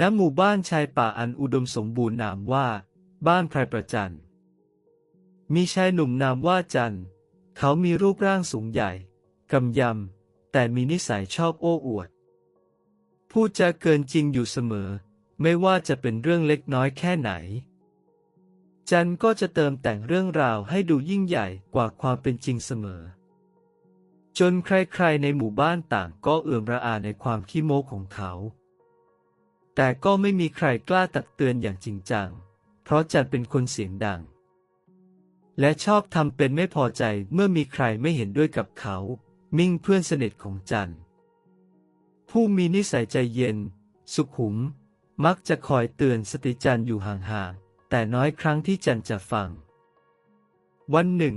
ณหมู่บ้านชายป่าอันอุดมสมบูรณ์นามว่า บ้านไพรประจัน มีชายหนุ่มนามว่าจัน เขามีรูปร่างสูงใหญ่ กำยำ แต่มีนิสัยชอบโอ้อวด พูดจาเกินจริงอยู่เสมอ ไม่ว่าจะเป็นเรื่องเล็กน้อยแค่ไหน จันก็จะเติมแต่งเรื่องราวให้ดูยิ่งใหญ่กว่าความเป็นจริงเสมอ จนใครๆในหมู่บ้านต่างก็เอื่อมระอาในความขี้โม้ของเขา แต่ก็ไม่มีใครกล้าตักเตือนอย่างจริงจัง เพราะจันเป็นคนเสียงดัง และชอบทำเป็นไม่พอใจเมื่อมีใครไม่เห็นด้วยกับเขา มิ่งเพื่อนสนิทของจันผู้มีนิสัยใจเย็น สุขุม มักจะคอยเตือนสติจันอยู่ห่างๆ แต่น้อยครั้งที่จันจะฟัง วันหนึ่ง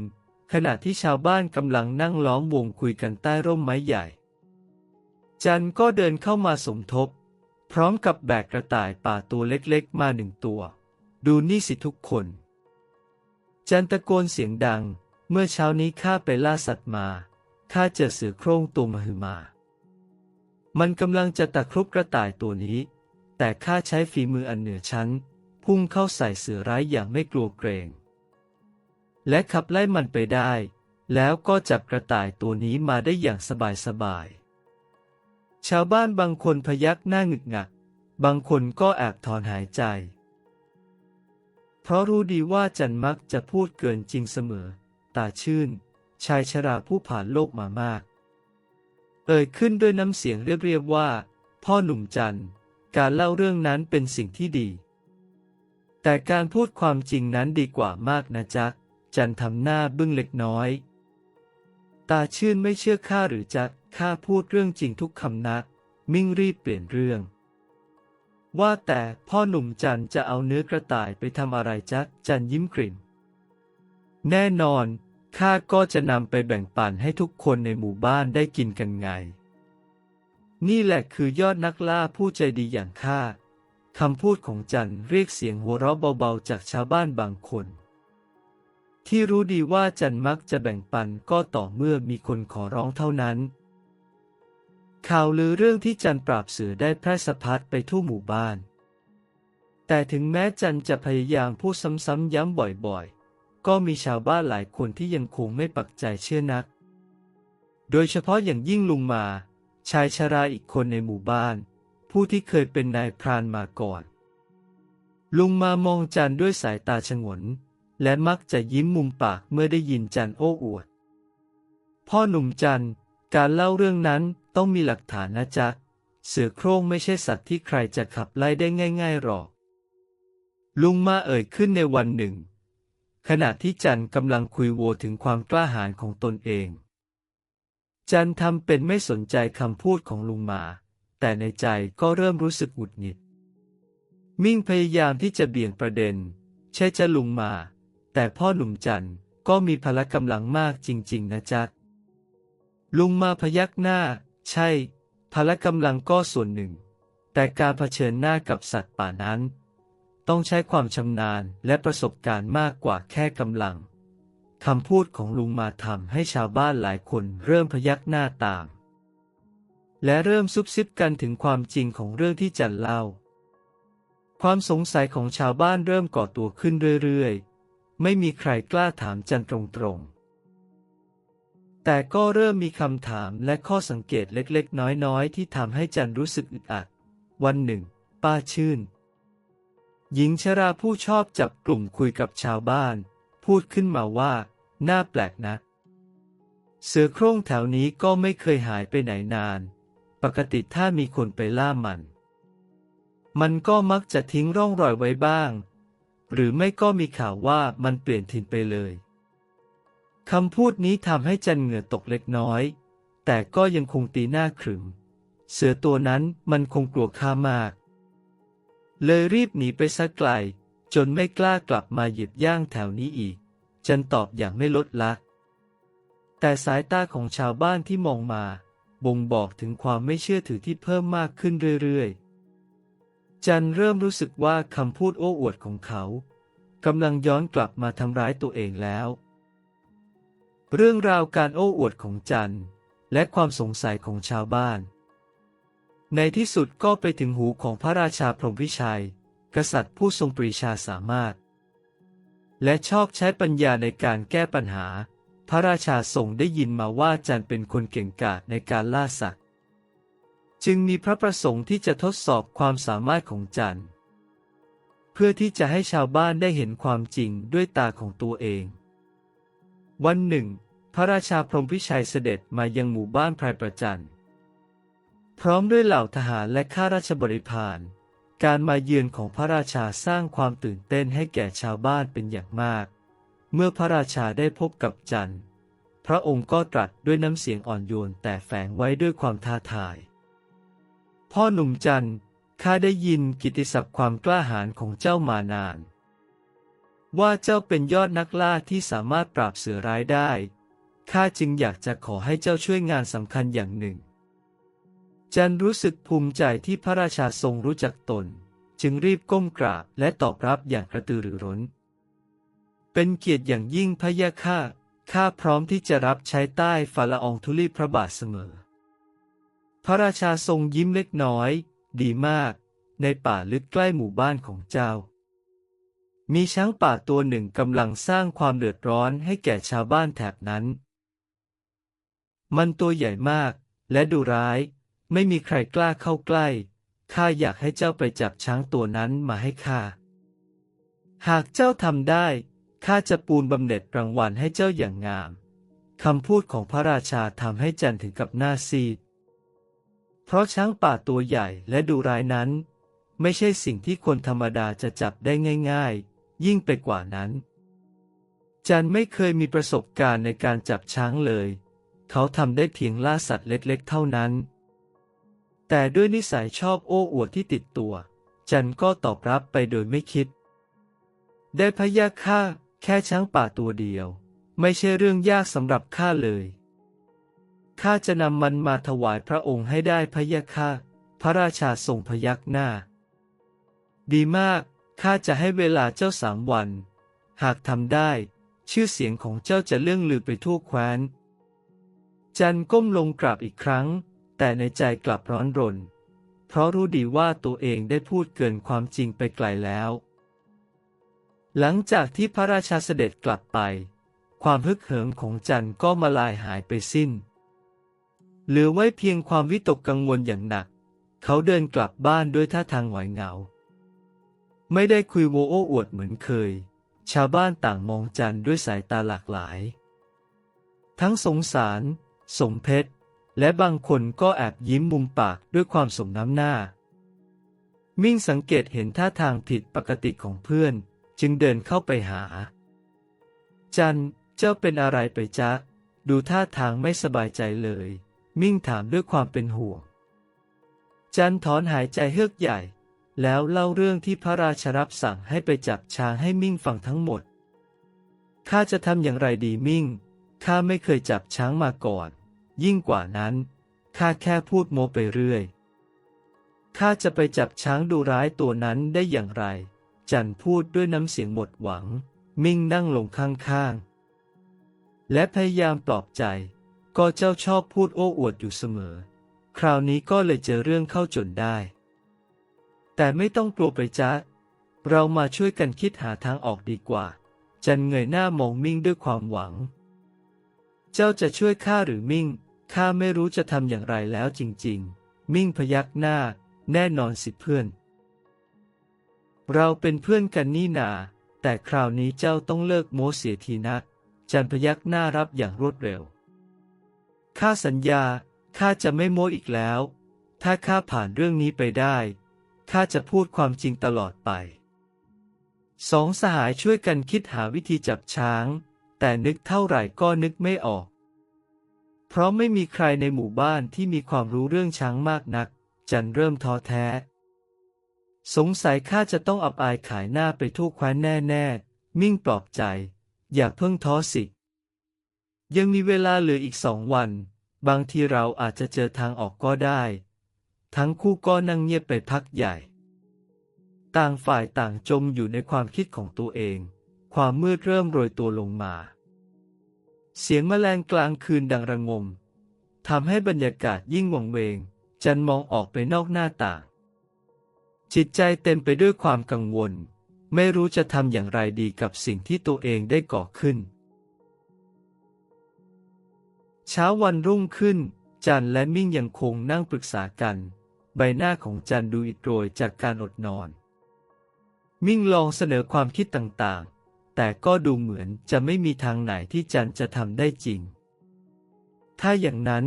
ขณะที่ชาวบ้านกำลังนั่งล้อมวงคุยกันใต้ร่มไม้ใหญ่ จันก็เดินเข้ามาสมทบ พร้อมกับแบกกระต่ายป่าตัวเล็กๆ มาหนึ่งตัว ดูนี่สิทุกคน จันตะโกนเสียงดัง เมื่อเช้านี้ข้าไปล่าสัตว์มา ข้าเจอเสือโคร่งตัวมหึมา มันกำลังจะตะครุบกระต่ายตัวนี้ แต่ข้าใช้ฝีมืออันเหนือชั้น พุ่งเข้าใส่เสือร้ายอย่างไม่กลัวเกรง และขับไล่มันไปได้ แล้วก็จับกระต่ายตัวนี้มาได้อย่างสบายๆ ชาวบ้านบางคนพยักหน้าหงึกงัก บางคนก็แอบถอนหายใจ เพราะรู้ดีว่าจันมักจะพูดเกินจริงเสมอ ตาชื่น ชายชราผู้ผ่านโลกมามาก เอ่ยขึ้นด้วยน้ำเสียงเรียบๆว่า พ่อหนุ่มจัน การเล่าเรื่องนั้นเป็นสิ่งที่ดี แต่การพูดความจริงนั้นดีกว่ามากนะจ๊ะ จันทำหน้าบึ้งเล็กน้อย ตาชื่นไม่เชื่อข้าหรือจ๊ะ ข้าพูดเรื่องจริงทุกคำนัก มิ่งรีบเปลี่ยนเรื่อง ว่าแต่พ่อหนุ่มจันจะเอาเนื้อกระต่ายไปทำอะไรจ๊ะจันยิ้มกริ่มแน่นอนข้าก็จะนำไปแบ่งปันให้ทุกคนในหมู่บ้านได้กินกันไง นี่แหละคือยอดนักล่าผู้ใจดีอย่างข้าคำพูดของจันเรียกเสียงหัวเราะเบาๆจากชาวบ้านบางคน ที่รู้ดีว่าจันมักจะแบ่งปันก็ต่อเมื่อมีคนขอร้องเท่านั้น ข่าวลือเรื่องที่จันปราบเสือได้แพร่สะพัดไปทั่วหมู่บ้าน แต่ถึงแม้จันจะพยายามพูดซ้ำๆย้ำบ่อยๆ ก็มีชาวบ้านหลายคนที่ยังคงไม่ปักใจเชื่อนัก โดยเฉพาะอย่างยิ่งลุงมา ชายชราอีกคนในหมู่บ้าน ผู้ที่เคยเป็นนายพรานมาก่อน ลุงมามองจันด้วยสายตาฉงน และมักจะยิ้มมุมปากเมื่อได้ยินจันโอ้อวด พ่อหนุ่มจันการเล่าเรื่องนั้น ต้องมีหลักฐานนะจ๊ะ เสือโคร่งไม่ใช่สัตว์ที่ใครจะขับไล่ได้ง่าย ๆหรอก ลุงมาเอ่ยขึ้นในวันหนึ่ง ขณะที่จันกำลังคุยโวถึงความกล้าหาญของตนเอง จันทำเป็นไม่สนใจคำพูดของลุงมา แต่ในใจก็เริ่มรู้สึกหงุดหงิด มิ่งพยายามที่จะเบี่ยงประเด็น ใช่จะลุงมา แต่พ่อหนุ่มจันก็มีพละกำลังมากจริง ๆ นะจ๊ะลุงมาพยักหน้า ใช่ พละกำลังก็ส่วนหนึ่ง แต่การเผชิญหน้ากับสัตว์ป่านั้น ต้องใช้ความชำนาญและประสบการณ์มากกว่าแค่กำลังคำพูดของลุงมาทำให้ชาวบ้านหลายคนเริ่มพยักหน้าตาม และเริ่มซุบซิบกันถึงความจริงของเรื่องที่จันเล่า ความสงสัยของชาวบ้านเริ่มก่อตัวขึ้นเรื่อยๆ ไม่มีใครกล้าถามจันตรงๆ แต่ก็เริ่มมีคำถามและข้อสังเกตเล็กๆ น้อยๆ ที่ทำให้จันรู้สึกอึดอัด วันหนึ่ง ป้าชื่น หญิงชราผู้ชอบจับกลุ่มคุยกับชาวบ้าน พูดขึ้นมาว่า น่าแปลกนะ เสือโคร่งแถวนี้ก็ไม่เคยหายไปไหนนาน ปกติถ้ามีคนไปล่ามัน มันก็มักจะทิ้งร่องรอยไว้บ้าง หรือไม่ก็มีข่าวว่ามันเปลี่ยนถิ่นไปเลย คำพูดนี้ทำให้จันเหงื่อตกเล็กน้อย แต่ก็ยังคงตีหน้าขรึม เสือตัวนั้นมันคงกลัวข้ามาก เลยรีบหนีไปสักไกล จนไม่กล้ากลับมาหยียบย่างแถวนี้อีก จันตอบอย่างไม่ลดละ แต่สายตาของชาวบ้านที่มองมาบ่งบอกถึงความไม่เชื่อถือที่เพิ่มมากขึ้นเรื่อยๆ จันเริ่มรู้สึกว่าคำพูดโอ้อวดของเขากำลังย้อนกลับมาทำร้ายตัวเองแล้ว เรื่องราวการโอ้อวดของจันและความสงสัยของชาวบ้าน ในที่สุดก็ไปถึงหูของพระราชาพรหมวิชัย กษัตริย์ผู้ทรงปรีชาสามารถ และชอบใช้ปัญญาในการแก้ปัญหา พระราชาทรงได้ยินมาว่าจันเป็นคนเก่งกาจในการล่าสัตว์ จึงมีพระประสงค์ที่จะทดสอบความสามารถของจันเพื่อที่จะให้ชาวบ้านได้เห็นความจริงด้วยตาของตัวเอง วันหนึ่ง พระราชาพรหมพิชัยเสด็จมายังหมู่บ้านไพรประจันพร้อมด้วยเหล่าทหารและข้าราชบริพารการมาเยือนของพระราชาสร้างความตื่นเต้นให้แก่ชาวบ้านเป็นอย่างมาก เมื่อพระราชาได้พบกับจันทร์ พระองค์ก็ตรัสด้วยน้ำเสียงอ่อนโยนแต่แฝงไว้ด้วยความท้าทาย พ่อหนุ่มจันทร์ข้าได้ยินกิตติศัพท์ความกล้าหาญของเจ้ามานาน ว่าเจ้าเป็นยอดนักล่าที่สามารถปราบเสือร้ายได้ ข้าจึงอยากจะขอให้เจ้าช่วยงานสำคัญอย่างหนึ่ง จันรู้สึกภูมิใจที่พระราชาทรงรู้จักตน จึงรีบก้มกราบและตอบรับอย่างกระตือรือร้น เป็นเกียรติอย่างยิ่งพระยาข้า ข้าพร้อมที่จะรับใช้ใต้ฝ่าละอองธุลีพระบาทเสมอ พระราชาทรงยิ้มเล็กน้อย ดีมาก ในป่าลึกใกล้หมู่บ้านของเจ้า มีช้างป่าตัวหนึ่งกำลังสร้างความเดือดร้อนให้แก่ชาวบ้านแถบนั้น มันตัวใหญ่มากและดุร้าย ไม่มีใครกล้าเข้าใกล้ ข้าอยากให้เจ้าไปจับช้างตัวนั้นมาให้ข้า หากเจ้าทำได้ ข้าจะปูนบำเหน็จรางวัลให้เจ้าอย่างงาม คำพูดของพระราชาทำให้จันถึงกับหน้าซีด เพราะช้างป่าตัวใหญ่และดุร้ายนั้น ไม่ใช่สิ่งที่คนธรรมดาจะจับได้ง่าย ๆ ยิ่งไปกว่านั้น จันไม่เคยมีประสบการณ์ในการจับช้างเลย เขาทำได้เพียงล่าสัตว์เล็กๆ เท่านั้น แต่ด้วยนิสัยชอบโอ้อวดที่ติดตัว จันก็ตอบรับไปโดยไม่คิด ได้พยาค่าแค่ช้างป่าตัวเดียว ไม่ใช่เรื่องยากสำหรับข้าเลยข้าจะนำมันมาถวายพระองค์ให้ได้พะยาค่าพระราชาทรงพยักหน้า ดีมาก ข้าจะให้เวลาเจ้าสามวัน หากทำได้ ชื่อเสียงของเจ้าจะเลื่องลือไปทั่วแคว้น จันก้มลงกราบอีกครั้ง แต่ในใจกลับร้อนรน เพราะรู้ดีว่าตัวเองได้พูดเกินความจริงไปไกลแล้ว หลังจากที่พระราชาเสด็จกลับไป ความฮึกเหิมของจันก็มาลายหายไปสิ้น เหลือไว้เพียงความวิตกกังวลอย่างหนัก เขาเดินกลับบ้านด้วยท่าทางหงอยเหงา ไม่ได้คุยโวโอ้อวดเหมือนเคย ชาวบ้านต่างมองจันด้วยสายตาหลากหลาย ทั้งสงสาร สมเพชและบางคนก็แอบยิ้มมุมปากด้วยความสมน้ำหน้า มิ่งสังเกตเห็นท่าทางผิดปกติของเพื่อน จึงเดินเข้าไปหา จันเจ้าเป็นอะไรไปจ๊ะ ดูท่าทางไม่สบายใจเลย มิ่งถามด้วยความเป็นห่วง จันถอนหายใจเฮือกใหญ่ แล้วเล่าเรื่องที่พระราชรับสั่งให้ไปจับช้างให้มิ่งฟังทั้งหมด ข้าจะทำอย่างไรดีมิ่ง ข้าไม่เคยจับช้างมาก่อน ยิ่งกว่านั้น ข้าแค่พูดโมไปเรื่อย ข้าจะไปจับช้างดูร้ายตัวนั้นได้อย่างไร จันพูดด้วยน้ำเสียงหมดหวัง มิ่งนั่งลงข้างๆ และพยายามปลอบใจ ก็เจ้าชอบพูดโอ้อวดอยู่เสมอ คราวนี้ก็เลยเจอเรื่องเข้าจนได้ แต่ไม่ต้องกลัวไปจ้ะเรามาช่วยกันคิดหาทางออกดีกว่า จันเงยหน้ามองมิ่งด้วยความหวัง เจ้าจะช่วยข้าหรือมิ่ง ข้าไม่รู้จะทำอย่างไรแล้วจริง ๆ มิ่งพยักหน้า แน่นอนสิเพื่อน เราเป็นเพื่อนกันนี่นา แต่คราวนี้เจ้าต้องเลิกโม้เสียทีนะ จันพยักหน้ารับอย่างรวดเร็ว ข้าสัญญา ข้าจะไม่โม้อีกแล้ว ถ้าข้าผ่านเรื่องนี้ไปได้ ข้าจะพูดความจริงตลอดไป สองสหายช่วยกันคิดหาวิธีจับช้าง แต่นึกเท่าไหร่ก็นึกไม่ออก เพราะไม่มีใครในหมู่บ้านที่มีความรู้เรื่องช้างมากนัก จันเริ่มท้อแท้ สงสัยข้าจะต้องอับอายขายหน้าไปทั่วแคว้นแน่ๆ มิ่งปลอบใจ อย่าเพิ่งท้อสิ ยังมีเวลาเหลืออีกสองวัน บางทีเราอาจจะเจอทางออกก็ได้ ทั้งคู่ก็นั่งเงียบไปพักใหญ่ ต่างฝ่ายต่างจมอยู่ในความคิดของตัวเอง ความมืดเริ่มโรยตัวลงมา เสียงแมลงกลางคืนดังระงมทำให้บรรยากาศยิ่งวังเวง จันมองออกไปนอกหน้าต่าง จิตใจเต็มไปด้วยความกังวล ไม่รู้จะทำอย่างไรดีกับสิ่งที่ตัวเองได้ก่อขึ้น เช้าวันรุ่งขึ้น จันและมิ่งยังคงนั่งปรึกษากัน ใบหน้าของจันดูอิดโรยจากการอดนอน มิ่งลองเสนอความคิดต่างๆ แต่ก็ดูเหมือนจะไม่มีทางไหนที่จันจะทำได้จริง ถ้าอย่างนั้น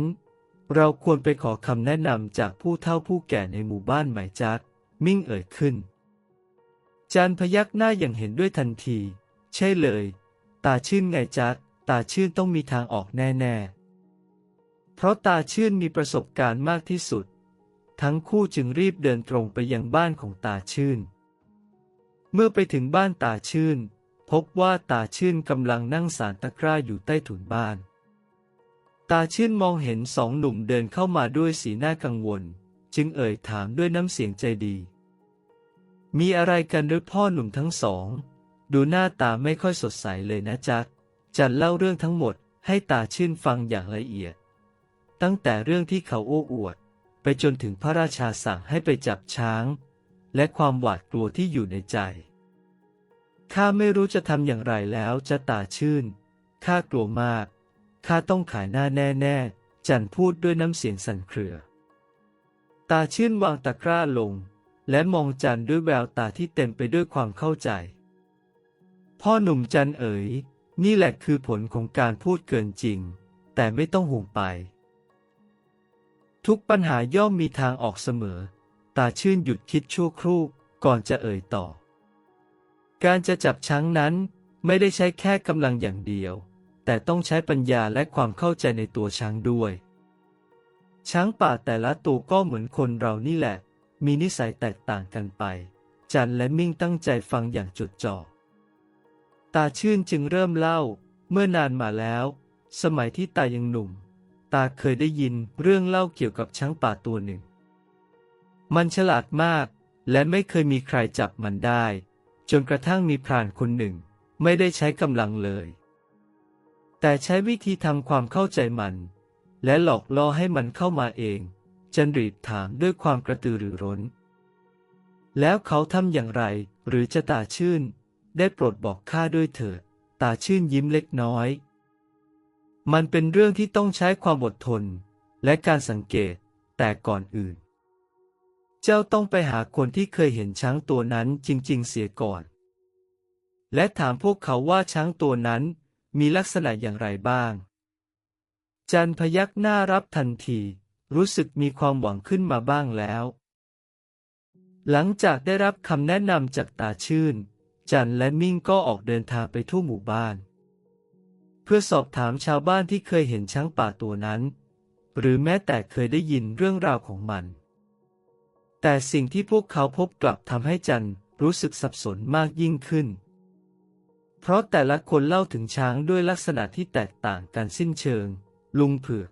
เราควรไปขอคำแนะนำจากผู้เฒ่าผู้แก่ในหมู่บ้านไหมจักมิ่งเอ่ยขึ้น จันพยักหน้าอย่างเห็นด้วยทันที ใช่เลย ตาชื่นไงจักตาชื่นต้องมีทางออกแน่ ๆ เพราะตาชื่นมีประสบการณ์มากที่สุด ทั้งคู่จึงรีบเดินตรงไปยังบ้านของตาชื่น เมื่อไปถึงบ้านตาชื่น พบว่าตาชื่นกำลังนั่งสารตะกร้าอยู่ใต้ถุนบ้าน ตาชื่นมองเห็นสองหนุ่มเดินเข้ามาด้วยสีหน้ากังวล จึงเอ่ยถามด้วยน้ำเสียงใจดี มีอะไรกันหรือพ่อหนุ่มทั้งสอง ดูหน้าตาไม่ค่อยสดใสเลยนะจ๊ะจันเล่าเรื่องทั้งหมดให้ตาชื่นฟังอย่างละเอียด ตั้งแต่เรื่องที่เขาโอ้อวด ไปจนถึงพระราชาสั่งให้ไปจับช้าง และความหวาดกลัวที่อยู่ในใจ ข้าไม่รู้จะทำอย่างไรแล้วจะตาชื่น ข้ากลัวมาก ข้าต้องขายหน้าแน่ๆ จันพูดด้วยน้ำเสียงสั่นเครือ ตาชื่นวางตะกร้าลง และมองจันด้วยแววตาที่เต็มไปด้วยความเข้าใจ พ่อหนุ่มจันเอ๋ย นี่แหละคือผลของการพูดเกินจริง แต่ไม่ต้องห่วงไป ทุกปัญหาย่อมมีทางออกเสมอ ตาชื่นหยุดคิดชั่วครู่ก่อนจะเอ่ยต่อ การจะจับช้างนั้นไม่ได้ใช้แค่กำลังอย่างเดียว แต่ต้องใช้ปัญญาและความเข้าใจในตัวช้างด้วย ช้างป่าแต่ละตัวก็เหมือนคนเรานี่แหละ มีนิสัยแตกต่างกันไป จันและมิ่งตั้งใจฟังอย่างจดจ่อ ตาชื่นจึงเริ่มเล่า เมื่อนานมาแล้ว สมัยที่ตายังหนุ่ม ตาเคยได้ยินเรื่องเล่าเกี่ยวกับช้างป่าตัวหนึ่ง มันฉลาดมาก และไม่เคยมีใครจับมันได้ จนกระทั่งมีพรานคนหนึ่ง ไม่ได้ใช้กำลังเลย แต่ใช้วิธีทำความเข้าใจมัน และหลอกล่อให้มันเข้ามาเอง จันรีดถามด้วยความกระตือรือร้น แล้วเขาทำอย่างไรหรือจะตาชื่น ได้โปรดบอกข้าด้วยเถิดตาชื่นยิ้มเล็กน้อย มันเป็นเรื่องที่ต้องใช้ความอดทน และการสังเกต แต่ก่อนอื่น เจ้าต้องไปหาคนที่เคยเห็นช้างตัวนั้นจริงๆ เสียก่อน และถามพวกเขาว่าช้างตัวนั้นมีลักษณะอย่างไรบ้าง จันพยักหน้ารับทันที รู้สึกมีความหวังขึ้นมาบ้างแล้ว หลังจากได้รับคำแนะนำจากตาชื่น จันและมิ่งก็ออกเดินทางไปทั่วหมู่บ้าน เพื่อสอบถามชาวบ้านที่เคยเห็นช้างป่าตัวนั้น หรือแม้แต่เคยได้ยินเรื่องราวของมัน แต่สิ่งที่พวกเขาพบกลับทำให้จันรู้สึกสับสนมากยิ่งขึ้น เพราะแต่ละคนเล่าถึงช้างด้วยลักษณะที่แตกต่างกันสิ้นเชิง ลุงเผือก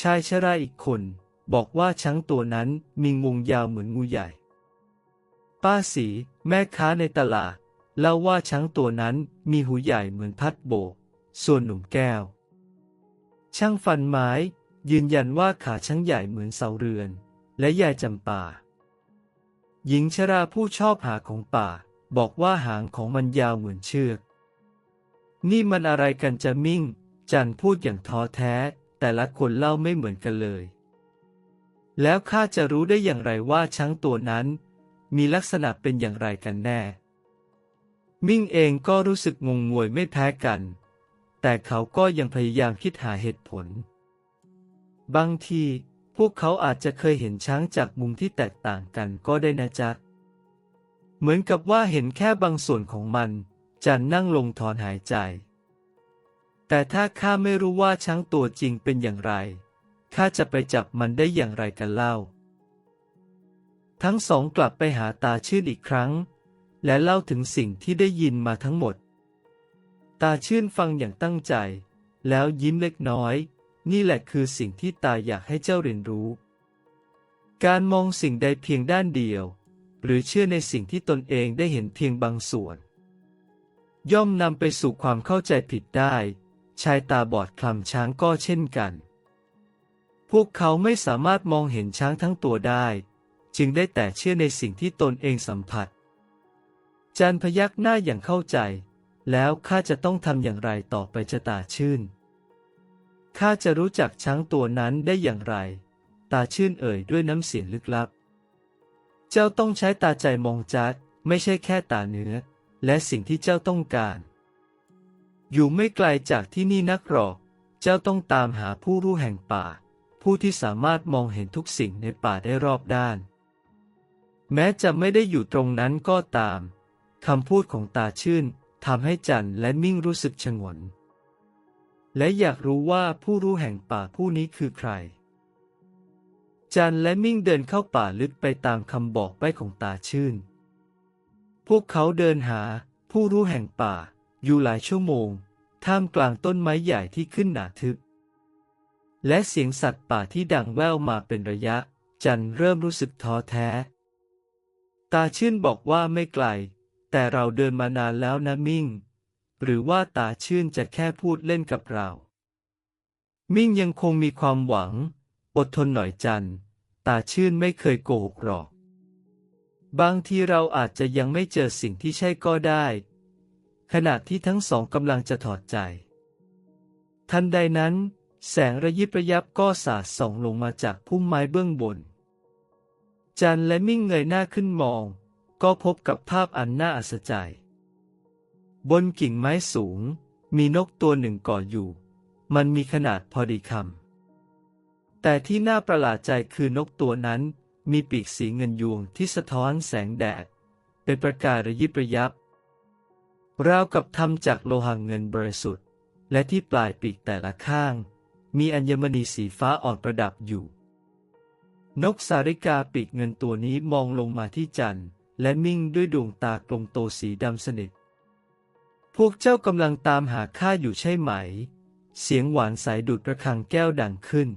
ชายชราอีกคน บอกว่าช้างตัวนั้นมีงวงยาวเหมือนงูใหญ่ ป้าสี แม่ค้าในตลาด เล่าว่าช้างตัวนั้นมีหูใหญ่เหมือนพัดโบก ส่วนหนุ่มแก้ว ช่างฟันไม้ ยืนยันว่าขาช้างใหญ่เหมือนเสาเรือน และยายจำป่า หญิงชราผู้ชอบหาของป่า บอกว่าหางของมันยาวเหมือนเชือก นี่มันอะไรกันจะมิ่ง จันพูดอย่างท้อแท้ แต่ละคนเล่าไม่เหมือนกันเลย แล้วข้าจะรู้ได้อย่างไรว่าช้างตัวนั้น มีลักษณะเป็นอย่างไรกันแน่ มิ่งเองก็รู้สึกงงงวยไม่แพ้กัน แต่เขาก็ยังพยายามคิดหาเหตุผล บางที พวกเขาอาจจะเคยเห็นช้างจากมุมที่แตกต่างกันก็ได้นะจ๊ะ เหมือนกับว่าเห็นแค่บางส่วนของมัน จันนั่งลงถอนหายใจ แต่ถ้าข้าไม่รู้ว่าช้างตัวจริงเป็นอย่างไร ข้าจะไปจับมันได้อย่างไรกันเล่า ทั้งสองกลับไปหาตาชื่นอีกครั้ง และเล่าถึงสิ่งที่ได้ยินมาทั้งหมด ตาชื่นฟังอย่างตั้งใจ แล้วยิ้มเล็กน้อย นี่แหละคือสิ่งที่ตาอยากให้เจ้าเรียนรู้ การมองสิ่งใดเพียงด้านเดียว หรือเชื่อในสิ่งที่ตนเองได้เห็นเพียงบางส่วน ย่อมนำไปสู่ความเข้าใจผิดได้ ชายตาบอดคลำช้างก็เช่นกัน พวกเขาไม่สามารถมองเห็นช้างทั้งตัวได้ จึงได้แต่เชื่อในสิ่งที่ตนเองสัมผัส จันพยักหน้าอย่างเข้าใจ แล้วข้าจะต้องทำอย่างไรต่อไปจะตาชื่น ข้าจะรู้จักช้างตัวนั้นได้อย่างไร ตาชื่นเอ่ยด้วยน้ำเสียงลึกลับ เจ้าต้องใช้ตาใจมองจัด ไม่ใช่แค่ตาเนื้อ และสิ่งที่เจ้าต้องการ อยู่ไม่ไกลจากที่นี่นักหรอก เจ้าต้องตามหาผู้รู้แห่งป่า ผู้ที่สามารถมองเห็นทุกสิ่งในป่าได้รอบด้าน แม้จะไม่ได้อยู่ตรงนั้นก็ตาม คำพูดของตาชื่นทำให้จันและมิ่งรู้สึกฉงน และอยากรู้ว่าผู้รู้แห่งป่าผู้นี้คือใคร จันและมิ่งเดินเข้าป่าลึกไปตามคำบอกใบ้ของตาชื่น พวกเขาเดินหาผู้รู้แห่งป่าอยู่หลายชั่วโมง ท่ามกลางต้นไม้ใหญ่ที่ขึ้นหนาทึบ และเสียงสัตว์ป่าที่ดังแว่วมาเป็นระยะ จันเริ่มรู้สึกท้อแท้ ตาชื่นบอกว่าไม่ไกล แต่เราเดินมานานแล้วนะมิ่ง หรือว่าตาชื่นจะแค่พูดเล่นกับเรา มิ่งยังคงมีความหวัง อดทนหน่อยจัน ตาชื่นไม่เคยโกหกหรอก บางทีเราอาจจะยังไม่เจอสิ่งที่ใช่ก็ได้ ขณะที่ทั้งสองกำลังจะถอดใจ ทันใดนั้น แสงระยิบระยับก็สาดส่องลงมาจากพุ่มไม้เบื้องบน จันและมิ่งเงยหน้าขึ้นมอง ก็พบกับภาพอันน่าอัศจรรย์บนกิ่งไม้สูง มีนกตัวหนึ่งเก่ออยู่ มันมีขนาดพอดีคำแต่ที่น่าประหลาดใจคือนกตัวนั้น มีปีกสีเงินยวงที่สะท้อนแสงแดด เป็นประกายระยิบระยับราวกับทำจากโลหะเงินบริสุทธิ์ และที่ปลายปีกแต่ละข้าง มีอัญมณีสีฟ้าอ่อนประดับอยู่ นกสาริกาปีกเงินตัวนี้มองลงมาที่จันทร์ และมิ่งด้วยดวงตากลมโตสีดำสนิท พวกเจ้ากำลังตามหาข้าอยู่ใช่ไหม เสียงหวานใสดุดระฆังแก้วดังขึ้น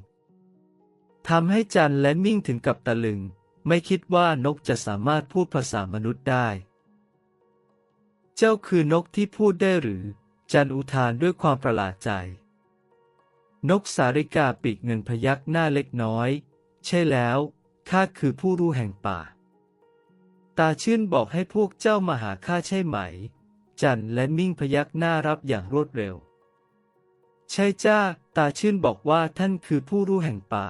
ทำให้จันและมิ่งถึงกับตะลึง ไม่คิดว่านกจะสามารถพูดภาษามนุษย์ได้ เจ้าคือนกที่พูดได้หรือ จันอุทานด้วยความประหลาดใจ นกสาริกาปีกเงินพยักหน้าเล็กน้อย ใช่แล้วข้าคือผู้รู้แห่งป่า ตาชื่นบอกให้พวกเจ้ามาหาข้าใช่ไหม จันและมิ่งพยักหน้ารับอย่างรวดเร็ว ใช่จ้า ตาชื่นบอกว่าท่านคือผู้รู้แห่งป่า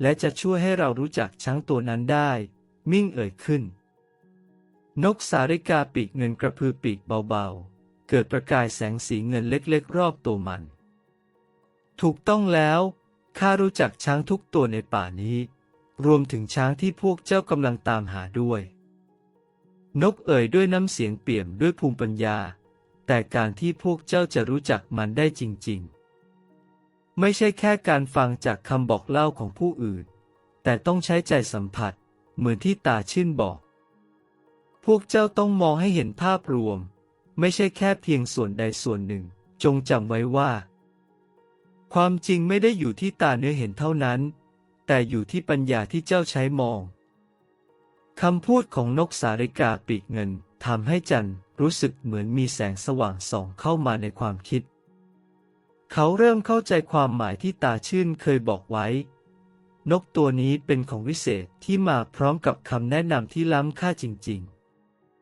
และจะช่วยให้เรารู้จักช้างตัวนั้นได้ มิ่งเอ่ยขึ้น นกสาริกาปีกเงินกระพือปีกเบาๆ เกิดประกายแสงสีเงินเล็กๆ รอบตัวมัน ถูกต้องแล้วข้ารู้จักช้างทุกตัวในป่านี้ รวมถึงช้างที่พวกเจ้ากำลังตามหาด้วย นกเอ่ยด้วยน้ำเสียงเปี่ยมด้วยภูมิปัญญา แต่การที่พวกเจ้าจะรู้จักมันได้จริง ๆ ไม่ใช่แค่การฟังจากคำบอกเล่าของผู้อื่น แต่ต้องใช้ใจสัมผัส เหมือนที่ตาชื่นบอก พวกเจ้าต้องมองให้เห็นภาพรวม ไม่ใช่แค่เพียงส่วนใดส่วนหนึ่ง จงจำไว้ว่า ความจริงไม่ได้อยู่ที่ตาเนื้อเห็นเท่านั้น แต่อยู่ที่ปัญญาที่เจ้าใช้มอง คำพูดของนกสาริกาปีกเงินทำให้จันรู้สึกเหมือนมีแสงสว่างส่องเข้ามาในความคิด เขาเริ่มเข้าใจความหมายที่ตาชื่นเคยบอกไว้ นกตัวนี้เป็นของวิเศษที่มาพร้อมกับคำแนะนำที่ล้ำค่าจริง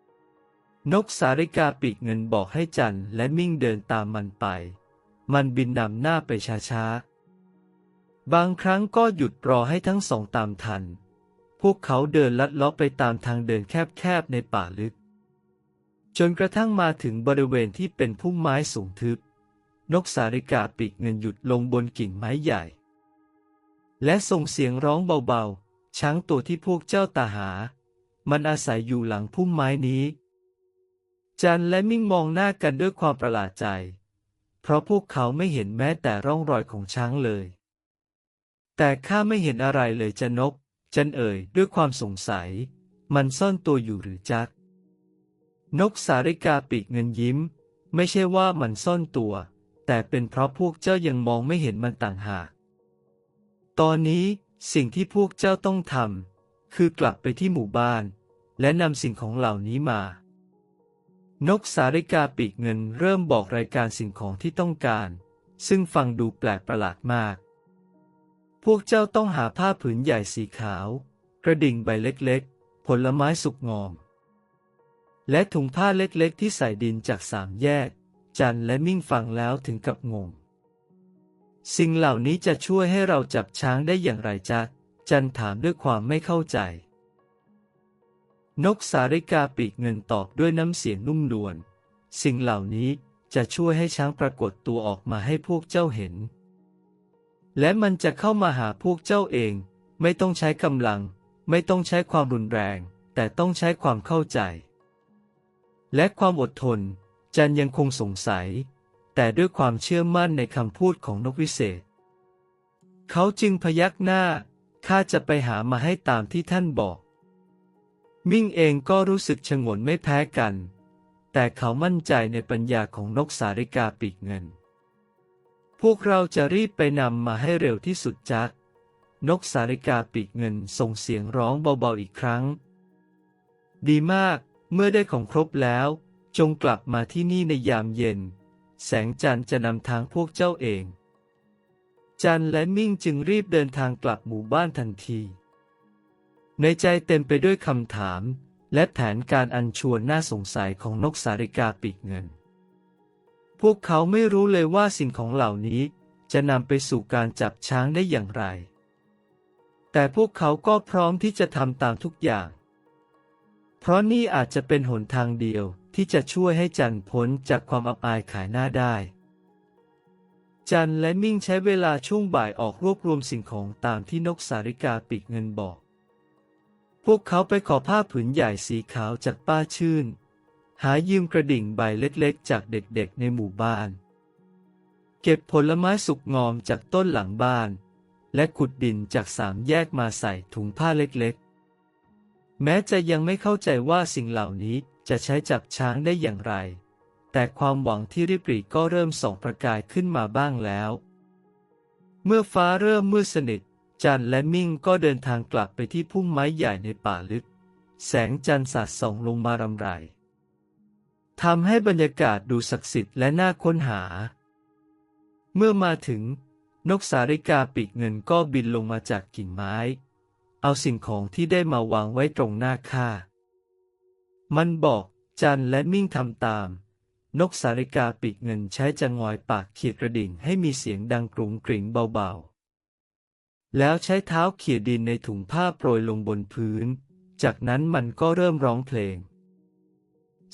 ๆ นกสาริกาปีกเงินบอกให้จันและมิ่งเดินตามมันไป มันบินนำหน้าไปช้าๆ บางครั้งก็หยุดรอให้ทั้งสองตามทัน พวกเขาเดินลัดเลาะไปตามทางเดินแคบๆในป่าลึก จนกระทั่งมาถึงบริเวณที่เป็นพุ่มไม้สูงทึบ นกสาริกาปีกเงินหยุดลงบนกิ่งไม้ใหญ่ และส่งเสียงร้องเบาๆ ช้างตัวที่พวกเจ้าตาหา มันอาศัยอยู่หลังพุ่มไม้นี้ จันและมิ่งมองหน้ากันด้วยความประหลาดใจ เพราะพวกเขาไม่เห็นแม้แต่ร่องรอยของช้างเลย แต่ข้าไม่เห็นอะไรเลยจะนก จันเอ่ยด้วยความสงสัย มันซ่อนตัวอยู่หรือจัก นกสาริกาปีกเงินยิ้ม ไม่ใช่ว่ามันซ่อนตัว แต่เป็นเพราะพวกเจ้ายังมองไม่เห็นมันต่างหาก ตอนนี้สิ่งที่พวกเจ้าต้องทำคือกลับไปที่หมู่บ้าน และนำสิ่งของเหล่านี้มา นกสาริกาปีกเงินเริ่มบอกรายการสิ่งของที่ต้องการ ซึ่งฟังดูแปลกประหลาดมาก พวกเจ้าต้องหาผ้าผืนใหญ่สีขาว กระดิ่งใบเล็กๆ ผลไม้สุกงอม และถุงผ้าเล็กๆ ที่ใส่ดินจากสามแยก จันและมิ่งฟังแล้วถึงกับงง สิ่งเหล่านี้จะช่วยให้เราจับช้างได้อย่างไรจ๊ะ จันถามด้วยความไม่เข้าใจ นกสาริกาปีกเงินตอบด้วยน้ำเสียงนุ่มนวล สิ่งเหล่านี้จะช่วยให้ช้างปรากฏตัวออกมาให้พวกเจ้าเห็น และมันจะเข้ามาหาพวกเจ้าเอง ไม่ต้องใช้กำลัง ไม่ต้องใช้ความรุนแรง แต่ต้องใช้ความเข้าใจ และความอดทน จันยังคงสงสัย แต่ด้วยความเชื่อมั่นในคำพูดของนกวิเศษ เขาจึงพยักหน้า ข้าจะไปหามาให้ตามที่ท่านบอก มิ่งเองก็รู้สึกชงนไม่แพ้กัน แต่เขามั่นใจในปัญญาของนกสาริกาปีกเงิน พวกเราจะรีบไปนำมาให้เร็วที่สุดจัก นกสาริกาปีกเงินส่งเสียงร้องเบาๆอีกครั้ง ดีมาก เมื่อได้ของครบแล้ว จงกลับมาที่นี่ในยามเย็น แสงจันทร์จะนำทางพวกเจ้าเอง จันและมิ่งจึงรีบเดินทางกลับหมู่บ้านทันที ในใจเต็มไปด้วยคำถาม และแผนการอันชวนน่าสงสัยของนกสาริกาปีกเงิน วกเขาไม่รู้เลยว่าสิ่งของเหล่านี้จะนำไปสู่การจับช้างได้อย่างไร แต่พวกเขาก็พร้อมที่จะทำตามทุกอย่าง เพราะนี่อาจจะเป็นหนทางเดียวที่จะช่วยให้จันพ้นจากความอับอายขายหน้าได้ จันและมิ่งใช้เวลาช่วงบ่ายออกรวบรวมสิ่งของตามที่นกสาริกาปีกเงินบอก พวกเขาไปขอผ้าผืนใหญ่สีขาวจากป้าชื่น หายืมกระดิ่งใบเล็กๆ จากเด็กๆ ในหมู่บ้าน เก็บผลไม้สุกงอมจากต้นหลังบ้าน และขุดดินจากสามแยกมาใส่ถุงผ้าเล็กๆ แม้จะยังไม่เข้าใจว่าสิ่งเหล่านี้จะใช้จับช้างได้อย่างไร แต่ความหวังที่ริบหรี่ก็เริ่มส่องประกายขึ้นมาบ้างแล้ว เมื่อฟ้าเริ่มมืดสนิท จันและมิ่งก็เดินทางกลับไปที่พุ่มไม้ใหญ่ในป่าลึก แสงจันทร์สาดส่องลงมารำไร ทำให้บรรยากาศดูศักดิ์สิทธิ์และน่าค้นหา เมื่อมาถึง นกสาริกาปีกเงินก็บินลงมาจากกิ่งไม้ เอาสิ่งของที่ได้มาวางไว้ตรงหน้าข้า มันบอกจันและมิ่งทำตาม นกสาริกาปีกเงินใช้จะงอยปากเขียดกระดิ่งให้มีเสียงดังกรุงกริ่งเบาๆ แล้วใช้เท้าเขี่ยดินในถุงผ้าโปรยลงบนพื้น จากนั้นมันก็เริ่มร้องเพลง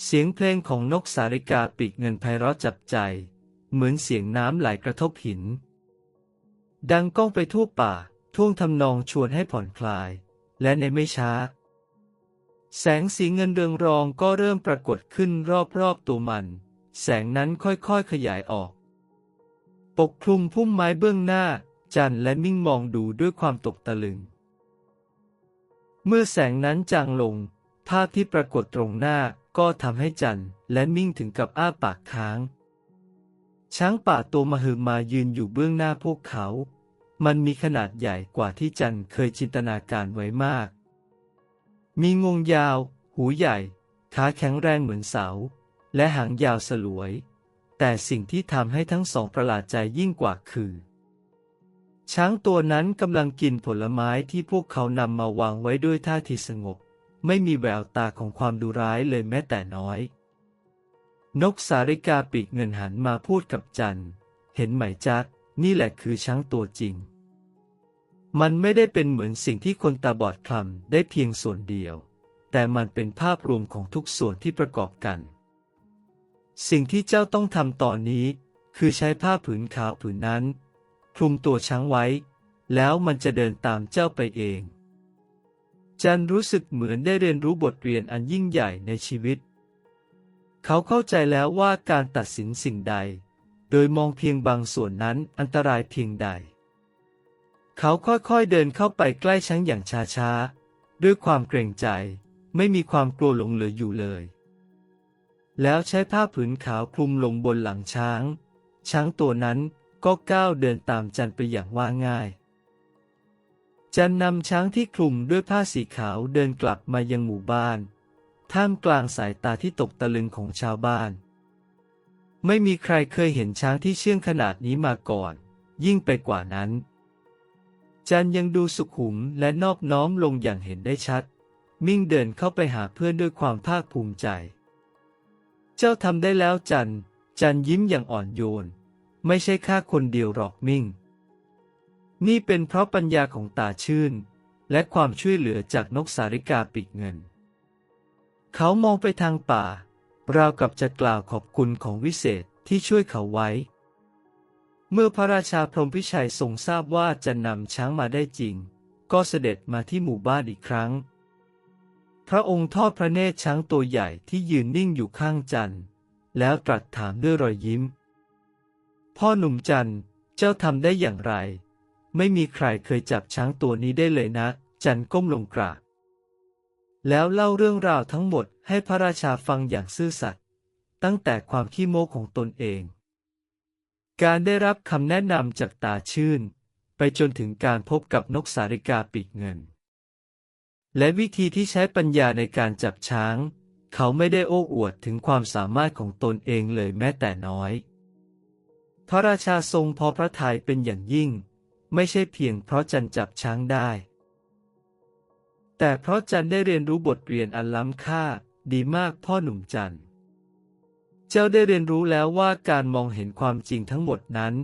เสียงเพลงของนกสาริกาปีกเงินไพเราะจับใจ เหมือนเสียงน้ำไหลกระทบหิน ดังก้องไปทั่วป่า ท่วงทำนองชวนให้ผ่อนคลาย และในไม่ช้า แสงสีเงินเรืองรองก็เริ่มปรากฏขึ้นรอบๆตัวมัน แสงนั้นค่อยๆขยายออก ปกคลุมพุ่มไม้เบื้องหน้า จันและมิ่งมองดูด้วยความตกตะลึง เมื่อแสงนั้นจางลง ภาพที่ปรากฏตรงหน้า ก็ทำให้จันและมิ่งถึงกับอ้าปากค้าง ช้างป่าตัวมหึมายืนอยู่เบื้องหน้าพวกเขา มันมีขนาดใหญ่กว่าที่จันเคยจินตนาการไว้มาก มีงวงยาว หูใหญ่ ขาแข็งแรงเหมือนเสา และหางยาวสลวย แต่สิ่งที่ทำให้ทั้งสองประหลาดใจยิ่งกว่าคือช้างตัวนั้นกำลังกินผลไม้ที่พวกเขานำมาวางไว้ด้วยท่าทีสงบ ไม่มีแววตาของความดุร้ายเลยแม้แต่น้อย นกสาริกาปีกเงินหันมาพูดกับจัน เห็นไหมจักนี่แหละคือช้างตัวจริง มันไม่ได้เป็นเหมือนสิ่งที่คนตาบอดคลำได้เพียงส่วนเดียว แต่มันเป็นภาพรวมของทุกส่วนที่ประกอบกัน สิ่งที่เจ้าต้องทำตอนนี้ คือใช้ผ้าผืนขาวผืนนั้นคลุมตัวช้างไว้ แล้วมันจะเดินตามเจ้าไปเอง จันรู้สึกเหมือนได้เรียนรู้บทเรียนอันยิ่งใหญ่ในชีวิต เขาเข้าใจแล้วว่าการตัดสินสิ่งใด โดยมองเพียงบางส่วนนั้นอันตรายเพียงใด เขาค่อยๆเดินเข้าไปใกล้ช้างอย่างช้าๆ ด้วยความเกรงใจ ไม่มีความกลัวหลงเหลืออยู่เลย แล้วใช้ผ้าผืนขาวคลุมลงบนหลังช้าง ช้างตัวนั้นก็ก้าวเดินตามจันไปอย่างว่าง่าย จันนำช้างที่คลุมด้วยผ้าสีขาวเดินกลับมายังหมู่บ้าน ท่ามกลางสายตาที่ตกตะลึงของชาวบ้าน ไม่มีใครเคยเห็นช้างที่เชื่องขนาดนี้มาก่อน ยิ่งไปกว่านั้น จันยังดูสุขุมและนอบน้อมลงอย่างเห็นได้ชัด มิ่งเดินเข้าไปหาเพื่อนด้วยความภาคภูมิใจ เจ้าทำได้แล้วจัน จันยิ้มอย่างอ่อนโยน ไม่ใช่ข้าคนเดียวหรอกมิ่ง นี่เป็นเพราะปัญญาของตาชื่น และความช่วยเหลือจากนกสาริกาปีกเงิน เขามองไปทางป่า ราวกับจะกล่าวขอบคุณของวิเศษที่ช่วยเขาไว้ เมื่อพระราชาพรหมพิชัยทรงทราบว่าจะนำช้างมาได้จริง ก็เสด็จมาที่หมู่บ้านอีกครั้ง พระองค์ทอดพระเนตรช้างตัวใหญ่ที่ยืนนิ่งอยู่ข้างจันทร์ แล้วตรัสถามด้วยรอยยิ้ม พ่อหนุ่มจันทร์เจ้าทำได้อย่างไร ไม่มีใครเคยจับช้างตัวนี้ได้เลยนะ จันก้มลงกราบแล้วเล่าเรื่องราวทั้งหมดให้พระราชาฟังอย่างซื่อสัตย์ตั้งแต่ความขี้โม้ของตนเอง การได้รับคำแนะนำจากตาชื่น ไปจนถึงการพบกับนกสาริกาปีกเงิน และวิธีที่ใช้ปัญญาในการจับช้าง เขาไม่ได้โอ้อวดถึงความสามารถของตนเองเลยแม้แต่น้อย พระราชาทรงพอพระทัยเป็นอย่างยิ่ง ไม่ใช่เพียงเพราะจันจับช้างได้ แต่เพราะจันได้เรียนรู้บทเรียนอันล้ำค่า ดีมากพ่อหนุ่มจัน เจ้าได้เรียนรู้แล้วว่าการมองเห็นความจริงทั้งหมดนั้น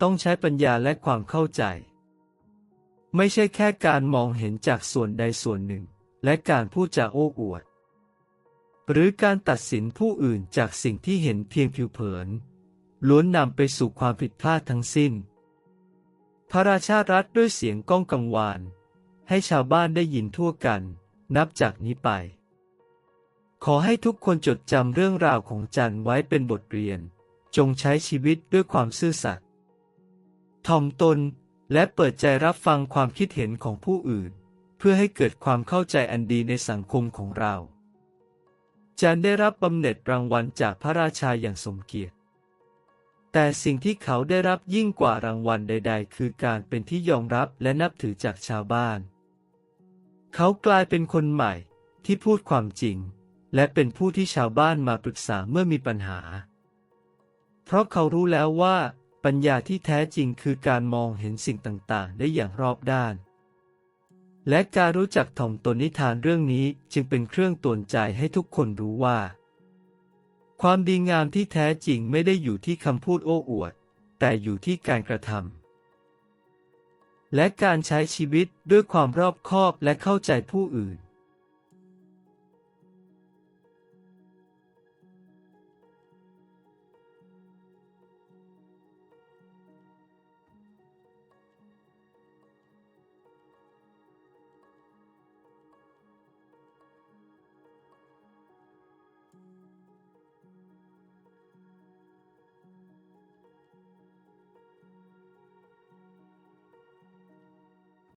ต้องใช้ปัญญาและความเข้าใจ ไม่ใช่แค่การมองเห็นจากส่วนใดส่วนหนึ่ง และการพูดจาโอ้อวด หรือการตัดสินผู้อื่นจากสิ่งที่เห็นเพียงผิวเผินล้วนนำไปสู่ความผิดพลาดทั้งสิ้น พระราชารัฐด้วยเสียงก้องกังวาน ให้ชาวบ้านได้ยินทั่วกัน นับจากนี้ไป ขอให้ทุกคนจดจำเรื่องราวของจันไว้เป็นบทเรียน จงใช้ชีวิตด้วยความซื่อสัตย์ถ่อมตนและเปิดใจรับฟังความคิดเห็นของผู้อื่น เพื่อให้เกิดความเข้าใจอันดีในสังคมของเราจันได้รับบำเหน็จรางวัลจากพระราชาอย่างสมเกียรติ แต่สิ่งที่เขาได้รับยิ่งกว่ารางวัลใด ๆ คือการเป็นที่ยอมรับและนับถือจากชาวบ้าน เขากลายเป็นคนใหม่ที่พูดความจริง และเป็นผู้ที่ชาวบ้านมาปรึกษาเมื่อมีปัญหา เพราะเขารู้แล้วว่า ปัญญาที่แท้จริงคือการมองเห็นสิ่งต่างๆ ได้อย่างรอบด้าน และการรู้จักถ่อมตนนิทานเรื่องนี้จึงเป็นเครื่องตวนใจให้ทุกคนรู้ว่า ความดีงามที่แท้จริงไม่ได้อยู่ที่คำพูดโอ้อวด แต่อยู่ที่การกระทำและการใช้ชีวิตด้วยความรอบคอบและเข้าใจผู้อื่น